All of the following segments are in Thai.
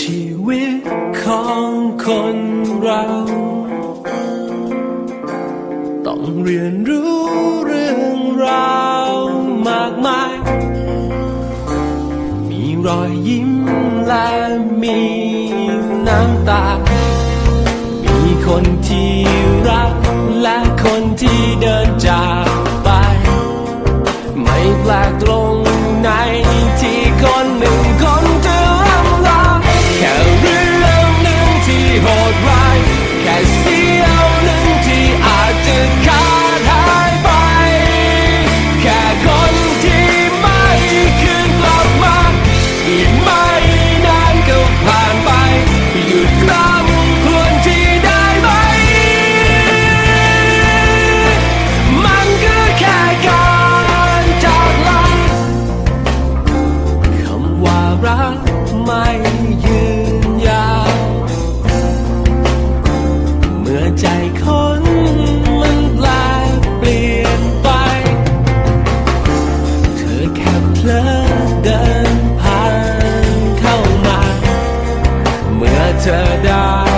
ชีวิตของคนเรา ต้องเรียนรู้เรื่องราวมากมาย มีรอยยิ้มและมีน้ำตา มีคนที่ to die.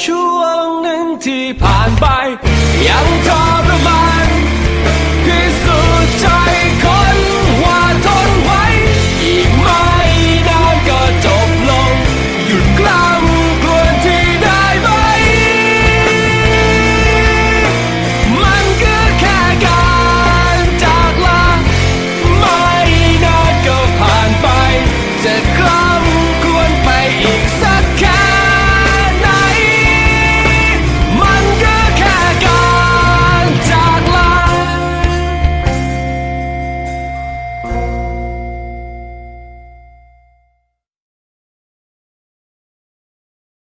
ช่วงหนึ่งที่ผ่านไป ยังทรมาน